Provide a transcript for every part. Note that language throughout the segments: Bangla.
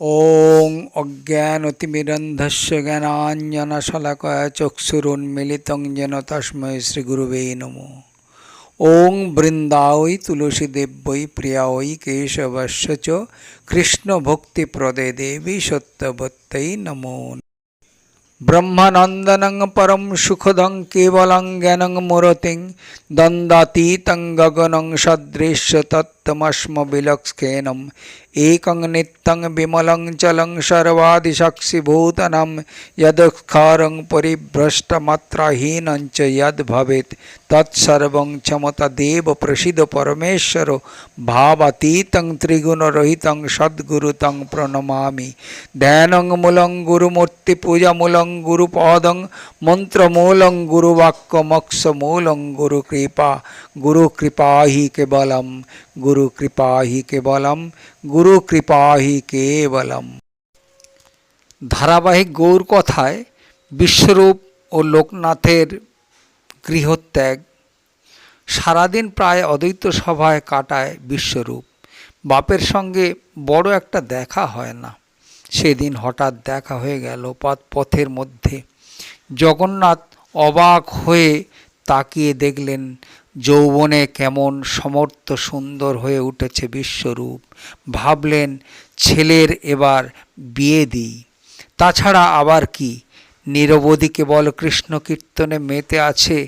ওং অজ্ঞান অতিমিরন্ধস্য অজ্ঞানতিমিরন্ধস্য জ্ঞানাঞ্জনশলাকয়া চক্ষুরুন্মিলিতং যেন তস্ময় শ্রীগুরুবে নম। ওং বৃন্দাওই তুলসী দেব্যই প্রিয়াওই কেশবশ্য চ কৃষ্ণভক্তিপ্রদে দেবী সত্যবত্তই নমো। ব্রহ্মানন্দনং পরম সুখদং কেবলং জ্ঞানং মুরতিং দ্বন্দ্বাতীতং গগনং সদৃশ্য তত্তমস্ম বিলক্ষেনম একং নিত্যং বিমলং চলং সর্বাদিশাক্ষিভূতনম যদক্ষারং পরিভ্রষ্টমাত্রাহীনং চ তৎসর্বং ক্ষমতাদেব প্রসিদ পরমেশ্বর ভাবাতীতং ত্রিগুণরহিতং সদ্গুরুতং প্রণমামি। ধ্যানং মূলং গুরুমূর্তি পূজামূলং গুরুপদং মন্ত্রমূলং গুরুবাক্যমক্ষমূলং গুরুকৃপা গুরুকৃপা। হি কেবলম গুরুকৃপা হি কেবলম গুরুকৃপা হি কেবলম। ধারাবাহিক গৌর কথায় বিশ্বরূপ ও লোকনাথের গৃহত্যাগ। সারাদিন প্রায় অদ্বৈত সভায় কাটায় বিশ্বরূপ। বাপের সঙ্গে বড় একটা দেখা হয় না। সেদিন হঠাৎ দেখা হয়ে গেল পথ পথের মধ্যে। জগন্নাথ অবাক হয়ে তাকিয়ে দেখলেন, যৌবনে কেমন সমর্থ সুন্দর হয়ে উঠেছে বিশ্বরূপ। ভাবলেন, ছেলের এবার বিয়ে দিই। তাছাড়া আবার কি? নিরবধি কেবল কৃষ্ণ কীর্তনে মেতে আছে,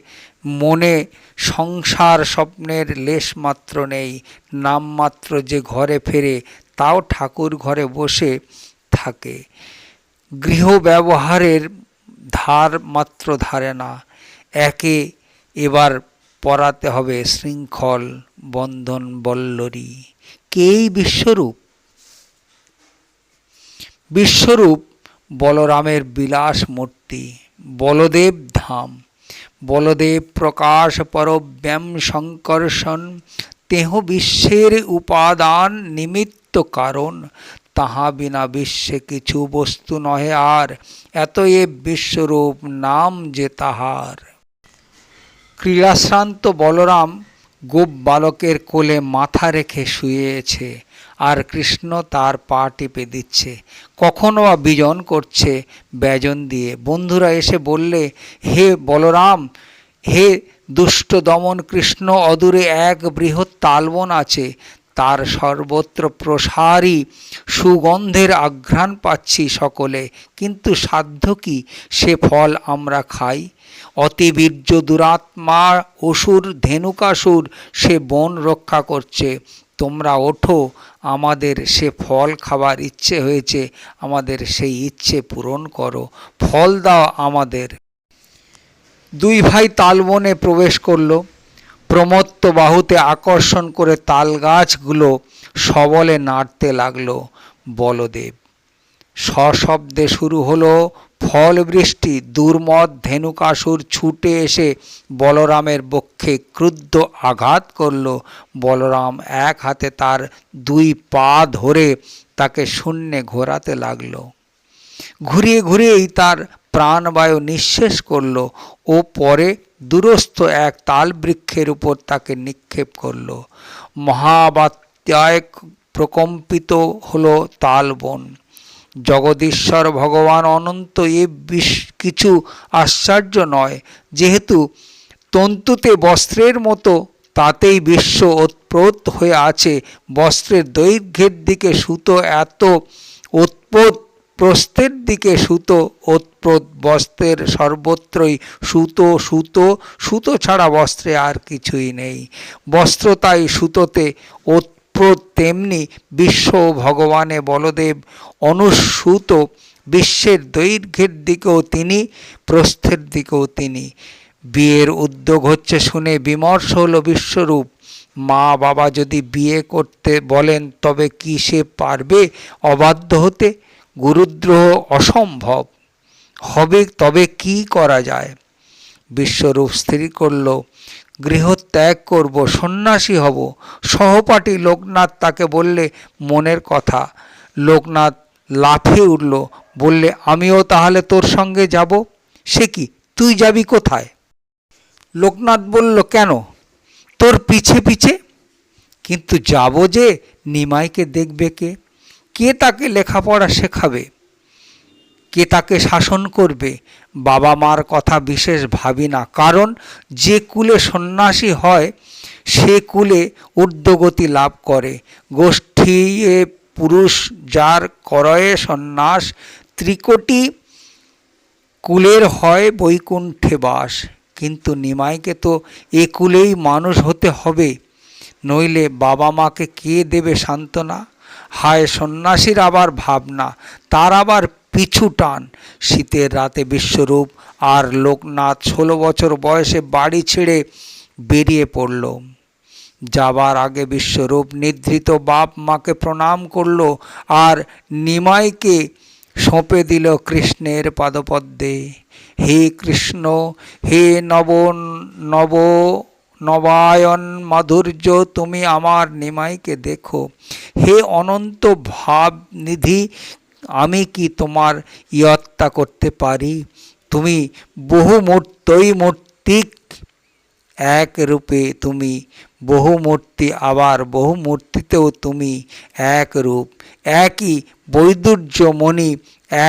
মনে সংসার স্বপ্নের লেশমাত্র নেই নামমাত্র যে ঘরে ফেরে তাও ঠাকুর ঘরে বসে থাকে। গৃহ ব্যবহারের ধার মাত্র ধারে না, একে এবার পরাতে হবে শৃঙ্খল বন্ধন বল্লরী। কেই বিশ্বরূপ? বিশ্বরূপ বলরামের বিলাস মূর্তি, বলদেব ধাম, বলদেব প্রকাশ পরব্যাম সংকর্ষণ, তেহ বিশ্বের উপাদান নিমিত্ত কারণ, তাহা বিনা বিশ্বে কিছু বস্তু নহে আর এত এ বিশ্বরূপ নাম যে তাহার। ক্রীড়াশ্রান্ত বলরাম গোপ বালকের কোলে মাথা রেখে শুয়েছে। আর কৃষ্ণ তার পা টিপে দিচ্ছে। কখনো বিজন করছে ব্যজন দিয়ে। বন্ধুরা এসে বললে, হে বলরাম, হে দুষ্ট দমন কৃষ্ণ, অদূরে এক বৃহৎ তালবন আছে। তার সর্বত্র প্রসারী সুগন্ধের আঘ্রাণ পাচ্ছি সকলে। কিন্তু সাধ্য কি সে ফল আমরা খাই? অতিবীর্য দুরাত্মা অসুর, ধেনুকাসুর সে বন রক্ষা করছে। তোমরা ওঠো, আমাদের সে ফল খাবার ইচ্ছে হয়েছে, আমাদের সেই ইচ্ছে পূরণ করো, ফল দাও আমাদের। দুই ভাই তালবনে প্রবেশ করল। প্রমত্ত বাহুতে আকর্ষণ করে তাল গাছগুলো সবলে নাড়তে লাগল বলদেব। সশব্দে শুরু হলো ফল বৃষ্টি দুর্মদ, ধেনুকাসুর ছুটে এসে বলরামের বক্ষে ক্রুদ্ধ আঘাত করল। বলরাম এক হাতে তার দুই পা ধরে তাকে শূন্যে ঘোরাতে লাগল। ঘুরিয়ে ঘুরিয়েই তার প্রাণবায়ু নিঃশেষ করল ও পরে দূরস্থ এক তাল বৃক্ষের উপর তাকে নিক্ষেপ করল। মহাবাত্যায় প্রকম্পিত হলো তালবন। জগদীশ্বর ভগবান অনন্ত এ কিছু আশ্চর্য নয়। যেহেতু তন্তুতে বস্ত্রের মতো, তাতেই বিশ্ব ওতপ্রোত হয়ে আছে। বস্ত্রের দৈর্ঘ্যের দিকে সুতো এত উৎপোত প্রস্থের দিকে সুতো ওতপ্রোত বস্ত্রের সর্বত্রই সুতো সুতো সুতো ছাড়া বস্ত্রে আর কিছুই নেই। বস্ত্র তাই সুতোতে ওতপ্রোত তেমনি বিশ্ব ভগবানে বলদেব অনুসূত বিশ্বের দৈর্ঘ্যের দিকেও তিনি, প্রস্থের দিকেও তিনি। বিয়ের উদ্যোগ হচ্ছে শুনে বিমর্ষ হলো বিশ্বরূপ। মা বাবা যদি বিয়ে করতে বলেন তবে কি সে পারবে অবাধ্য হতে? গুরুদ্রোহ অসম্ভব। হবে তবে কি করা যায়? বিশ্বরূপ স্থির করল গৃহত্যাগ করব, সন্ন্যাসী হব। সহপাঠী লোকনাথ তাকে বললে, মনের কথা। লোকনাথ লাফিয়ে উঠল, বললে, আমিও তাহলে তোর সঙ্গে যাব? সে কি? তুই যাবি কোথায়? লোকনাথ বলল, কেন? তোর পিছে পিছে? কিন্তু যাব যে, নিমাইকে দেখবে কে? কে তাকে লেখাপড়া শেখাবে? কে তাকে শাসন করবে? বাবা মার কথা বিশেষ ভাবি না। কারণ যে কুলে সন্ন্যাসী হয়, সে কুলে ঊর্ধ্বগতি লাভ করে। গোষ্ঠী পুরুষ যার করয়ে সন্ন্যাস ত্রিকোটি কুলের হয় বৈকুণ্ঠে বাস। কিন্তু নিমাইকে তো এ কুলেই মানুষ হতে হবে। নইলে বাবা মাকে কে দেবে সান্ত্বনা? হায় সন্ন্যাসীর আবার ভাবনা। তার আবার পিছু টান। শীতের রাতে বিশ্বরূপ আর লোকনাথ ষোলো বছর বয়সে বাড়ি ছেড়ে বেরিয়ে পড়ল। যাবার আগে বিশ্বরূপ নিদ্রিত বাপ মাকে প্রণাম করল আর নিমাইকে সঁপে দিল কৃষ্ণের পাদপদ্মে। হে কৃষ্ণ, হে নব নব, নবায়ন মাধুর্য, তুমি আমার নিমাইকে দেখো। হে অনন্ত ভাব নিধি আমি কি তোমার ইয়ত্তা করতে পারি? তুমি বহু মূর্তই মূর্তিক। এক রূপে তুমি বহু মূর্তি আবার বহু মূর্তিতেও তুমি এক রূপ। একই বৈদুর্য মণি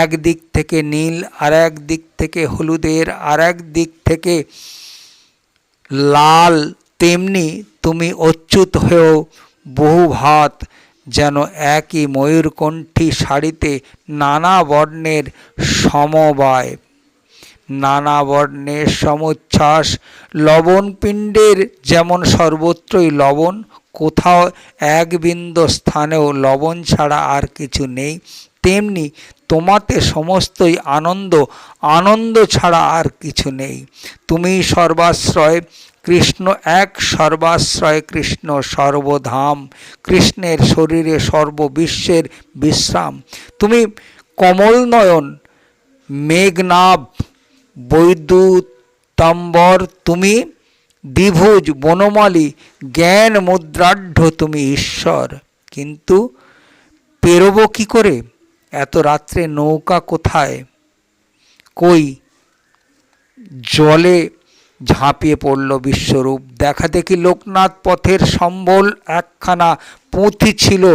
এক দিক থেকে নীল, আর এক দিক থেকে হলুদের, আর এক দিক থেকে লাল। তেমনি তুমি অচ্যুত হয়েও বহু ভাত যেন একই ময়ূরকণ্ঠী শাড়িতে নানা বর্ণের সমবায়। নানা বর্ণের সমোচ্ছ্বাস লবণপিণ্ডের যেমন সর্বত্রই লবণ, কোথাও এক বিন্দু স্থানেও লবণ ছাড়া আর কিছু নেই, তেমনি তোমাতে সমস্তই আনন্দ আনন্দ ছাড়া আর কিছু নেই। তুমি সর্বাশ্রয় কৃষ্ণ এক, সর্বাশ্রয় কৃষ্ণ সর্বধাম, কৃষ্ণের শরীরে সর্ববিশ্বের বিশ্রাম। তুমি কমলনয়ন, মেঘনাভ বৈদ্যুতাম্বর তুমি দ্বিভুজ, বনমালী, জ্ঞান মুদ্রাঢ্য, তুমি ঈশ্বর। কিন্তু পেরোব কি করে? এত রাত্রে নৌকা কোথায়? কই? জলে ঝাঁপিয়ে পড়ল বিশ্বরূপ। দেখা দেখি লোকনাথ পথের সম্বল একখানা পুঁথি ছিল।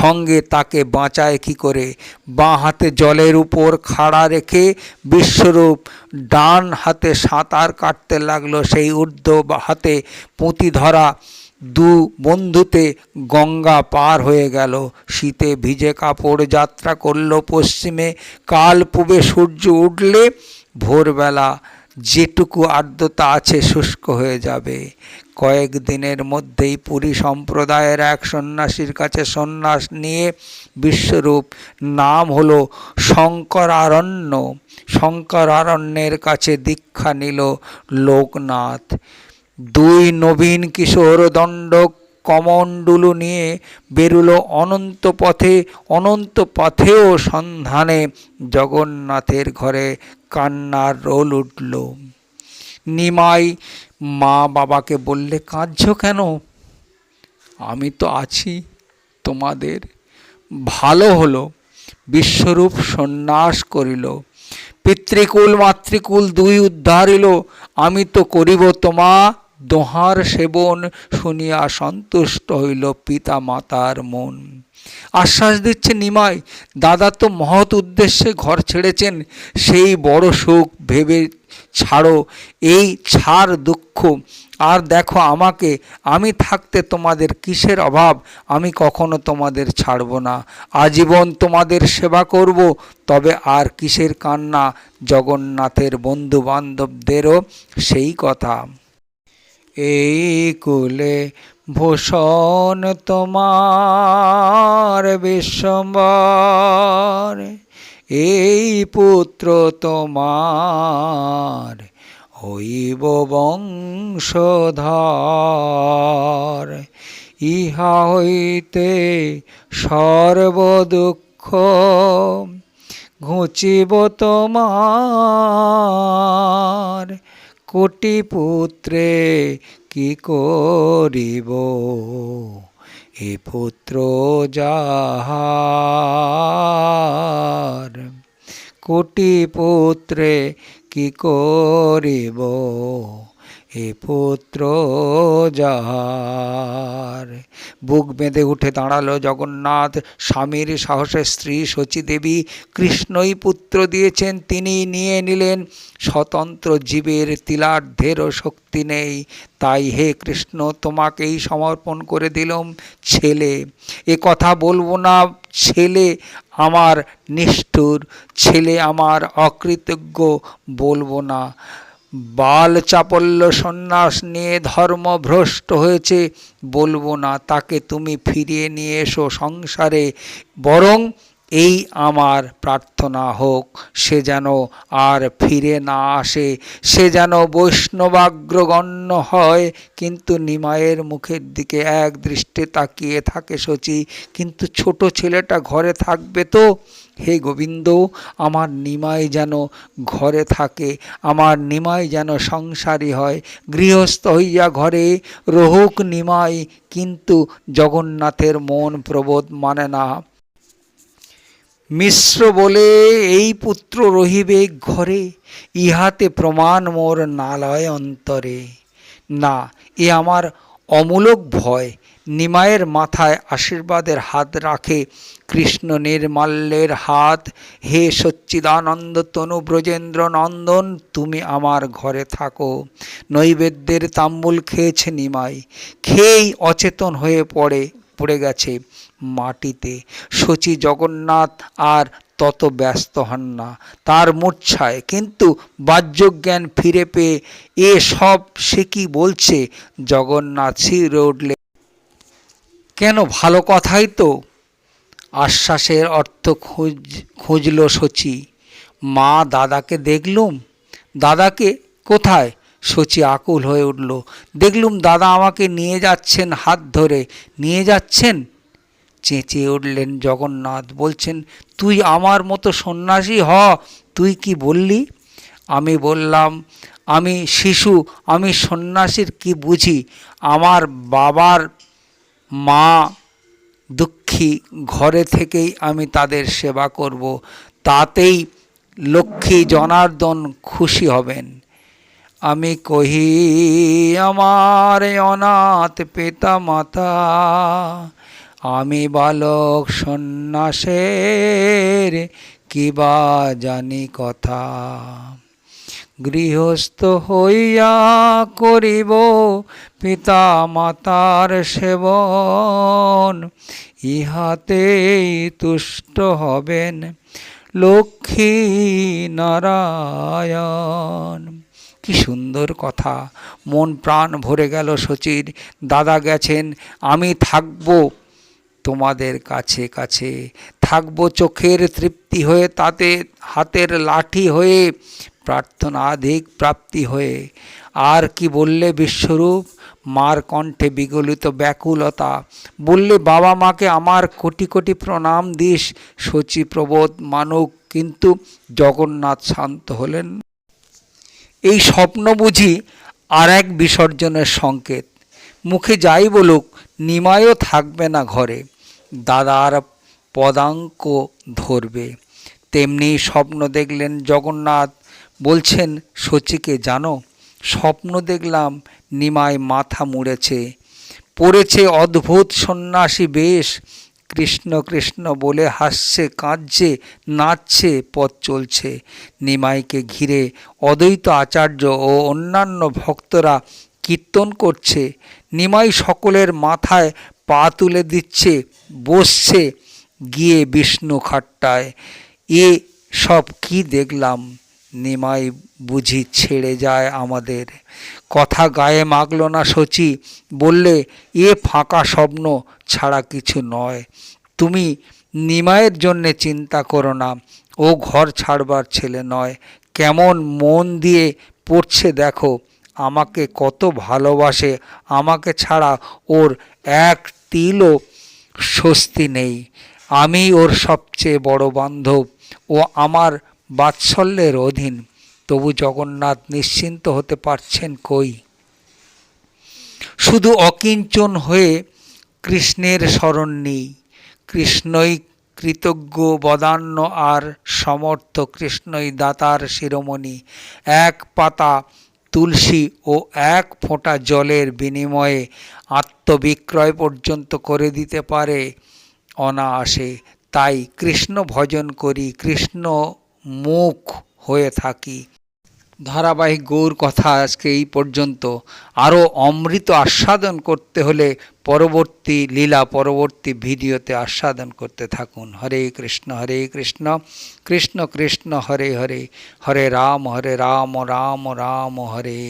সঙ্গে তাকে বাঁচায় কি করে? বাঁ হাতে জলের উপর খাড়া রেখে বিশ্বরূপ ডান হাতে সাঁতার কাটতে লাগল সেই ঊর্ধ্ব হাতে পুঁতি ধরা। দু বন্ধুতে গঙ্গা পার হয়ে গেল। শীতে ভিজে কাপড় যাত্রা করল পশ্চিমে। কাল পূবে সূর্য উঠলে ভোরবেলা যেটুকু আর্দ্রতা আছে শুষ্ক হয়ে যাবে। কয়েক দিনের মধ্যেই পুরী সম্প্রদায়ের এক সন্ন্যাসীর কাছে সন্ন্যাস নিয়ে বিশ্বরূপ নাম হলো শঙ্করারণ্য। শঙ্করারণ্যের কাছে দীক্ষা নিল লোকনাথ। দুই নবীন কিশোর দণ্ড কমণ্ডুলু নিয়ে বেরুলো অনন্ত পথে, অনন্ত পথেও সন্ধানে জগন্নাথের ঘরে কান্নার রোল উঠল। নিমাই মা বাবাকে বললে, কাঁদছ কেন? আমি তো আছি, তোমাদের। ভালো হলো, বিশ্বরূপ সন্ন্যাস করিল। পিতৃকুল, মাতৃকুল দুই উদ্ধারিল আমি তো করিব তোমা দোহার সেবন শুনিয়া সন্তুষ্ট হইল পিতা মাতার মন। আশ্বাস দিচ্ছে নিমাই, দাদা তো মহৎ উদ্দেশ্যে ঘর ছেড়েছেন, সেই বড় সুখ ভেবে ছাড়ো, এই ছাড় দুঃখ। আর দেখো আমাকে, আমি থাকতে তোমাদের কিসের অভাব? আমি কখনো তোমাদের ছাড়ব না। আজীবন তোমাদের সেবা করব, তবে আর কিসের কান্না? জগন্নাথের বন্ধু বান্ধবদেরও সেই কথা। এই কুলে ভূষণ তোমার বিশ্বম্বর। এই পুত্র তোমার হইব বংশধর। ইহা হইতে সর্বদুঃখ ঘুচিব তোমার। কোটি পুত্রে কি করিব? এ পুত্র যাহার? কোটি পুত্রে কি করিব? হে পুত্র যাহার বুক বেঁধে উঠে দাঁড়াল জগন্নাথ। স্বামীর সাহসে স্ত্রী শচী দেবী কৃষ্ণই পুত্র দিয়েছেন তিনি নিয়ে নিলেন। স্বতন্ত্র জীবের তিলার্ধেরও শক্তি নেই। তাই হে কৃষ্ণ, তোমাকেই সমর্পণ করে দিলাম, ছেলে। এ কথা বলব না, ছেলে আমার নিষ্ঠুর, ছেলে আমার অকৃতজ্ঞ বলব না। বাল চাপল্য সন্ন্যাস নিয়ে ধর্ম ভ্রষ্ট হয়েছে, বলব না তাকে তুমি ফিরিয়ে নিয়ে এসো সংসারে। বরং এই আমার প্রার্থনা হোক, সে যেন আর ফিরে না আসে, সে যেন বৈষ্ণবাগ্রগণ্য হয়। কিন্তু নিমায়ের মুখের দিকে এক দৃষ্টে তাকিয়ে থাকে শচী, কিন্তু ছোট ছেলেটা ঘরে থাকবে তো? হে গোবিন্দ, আমার নিমাই যেন ঘরে থাকে, আমার নিমাই যেন সংসারী হয়। গৃহস্থ হইয়া ঘরে রহুক নিমাই, কিন্তু জগন্নাথের মন প্রবোধ মানে না। মিশ্র বলে এই পুত্র রহিবে ঘরে, ইহাতে প্রমাণ মোর নালয় অন্তরে। না, এ আমার অমূলক ভয়, নিমায়ের মাথায় আশীর্বাদের হাত রাখে, কৃষ্ণ নির্মাল্যের হাত। হে সচ্চিদানন্দ তনু ব্রজেন্দ্র নন্দন, তুমি আমার ঘরে থাকো, নৈবেদ্যের তাম্বুল খেয়েছে নিমাই। খেয়েই অচেতন হয়ে পড়ে পড়ে গেছে। মাটিতে। শচী জগন্নাথ আর তত ব্যস্ত হন না, তার মূর্ছায়। কিন্তু বাহ্যজ্ঞান ফিরে পেয়ে এ সব সে কি বলছে? জগন্নাথ শিরে উঠলে কেন, ভালো কথাই তো। আশ্বাসের অর্থ খুঁজ, খুঁজল শচী। মা দাদাকে দেখলুম? দাদাকে? কোথায়? শচী আকুল হয়ে উঠল। দেখলুম দাদা আমাকে নিয়ে যাচ্ছেন হাত ধরে। নিয়ে যাচ্ছেন? চেঁচিয়ে উঠলেন জগন্নাথ, বলছেন, তুই আমার মতো সন্ন্যাসী হ, তুই কি বললি? আমি বললাম, আমি শিশু, আমি সন্ন্যাসীর কি বুঝি? আমার বাবার মা দুঃখী, ঘরে থেকেই আমি তাদের সেবা করব, তাতেই লক্ষ্মী জনার্দন খুশি হবেন। আমি কহি, আমার অনাথ পিতা মাতা আমি বালক সন্ন্যাসের কিবা জানি কথা। গৃহস্থ হইয়া করিব পিতা মাতার সেবন, ইহাতেই তুষ্ট হবেন লক্ষ্মী নারায়ণ। কি সুন্দর কথা, মন প্রাণ ভরে গেল শচীর। দাদা গেছেন, আমি থাকব তোমাদের কাছে কাছে। থাকব চোখের তৃপ্তি হয়ে, তাতে হাতের লাঠি হয়ে প্রার্থনাধিক প্রাপ্তি হয়ে। আর কি বললে বিশ্বরূপ? মার কণ্ঠে বিগলিত ব্যাকুলতা। বললে, বাবা মাকে আমার কোটি কোটি প্রণাম দিস। শচী প্রবোধ মানুক, কিন্তু জগন্নাথ শান্ত হলেন। এই স্বপ্ন বুঝি আর এক বিসর্জনের সংকেত। মুখে যাই বলুক নিমায়ও থাকবে না ঘরে। দাদার পদাঙ্ক ধরবে। তেমনি স্বপ্ন দেখলেন জগন্নাথ। বলছেন, শচীকে জানো, স্বপ্ন দেখলাম নিমায় মাথা মুড়েছে। পড়েছে অদ্ভুত সন্ন্যাসী বেশ। কৃষ্ণ কৃষ্ণ বলে হাসছে, কাঁদছে, নাচছে, পথ চলছে। নিমাইকে ঘিরে অদ্বৈত আচার্য ও অন্যান্য ভক্তরা কীর্তন করছে। নিমাই সকলের মাথায় পা তুলে দিচ্ছে, বসছে, গিয়ে বিষ্ণু খাট্টায়। এ সব কি দেখলাম? নিমাই বুঝি ছেড়ে যায় আমাদের। কথা গায়ে মাগল না শচী, বললে, এ ফাঁকা স্বপ্ন ছাড়া কিছু নয়। তুমি নিমায়ের জন্যে চিন্তা করো না। ও ঘর ছাড়বার ছেলে নয়। কেমন মন দিয়ে পড়ছে দেখো। আমাকে কত ভালোবাসে। আমাকে ছাড়া ওর এক তিলও স্বস্তি নেই। আমি ওর সবচেয়ে বড় বান্ধব ও আমার বাৎসল্যের অধীন। তবু জগন্নাথ নিশ্চিন্ত হতে পারছেন কই? শুধু অকিঞ্চন হয়ে কৃষ্ণের স্মরণ নেই। কৃষ্ণই কৃতজ্ঞ বদান্য আর সমর্থ কৃষ্ণই দাতার শিরোমণি। এক পাতা তুলসী ও এক ফোঁটা জলের বিনিময়ে আত্মবিক্রয় পর্যন্ত করে দিতে পারে। অনায়াসে তাই কৃষ্ণ ভজন করি, কৃষ্ণ মুখ হয়ে থাকি। ধারাবাহিক গৌর কথা আজকে এই পর্যন্ত। আরও অমৃত আস্বাদন করতে হলে পরবর্তী লীলা, পরবর্তী ভিডিওতে আস্বাদন করতে থাকুন। হরে কৃষ্ণ হরে কৃষ্ণ কৃষ্ণ কৃষ্ণ, হরে হরে হরে রাম হরে রাম রাম রাম, হরে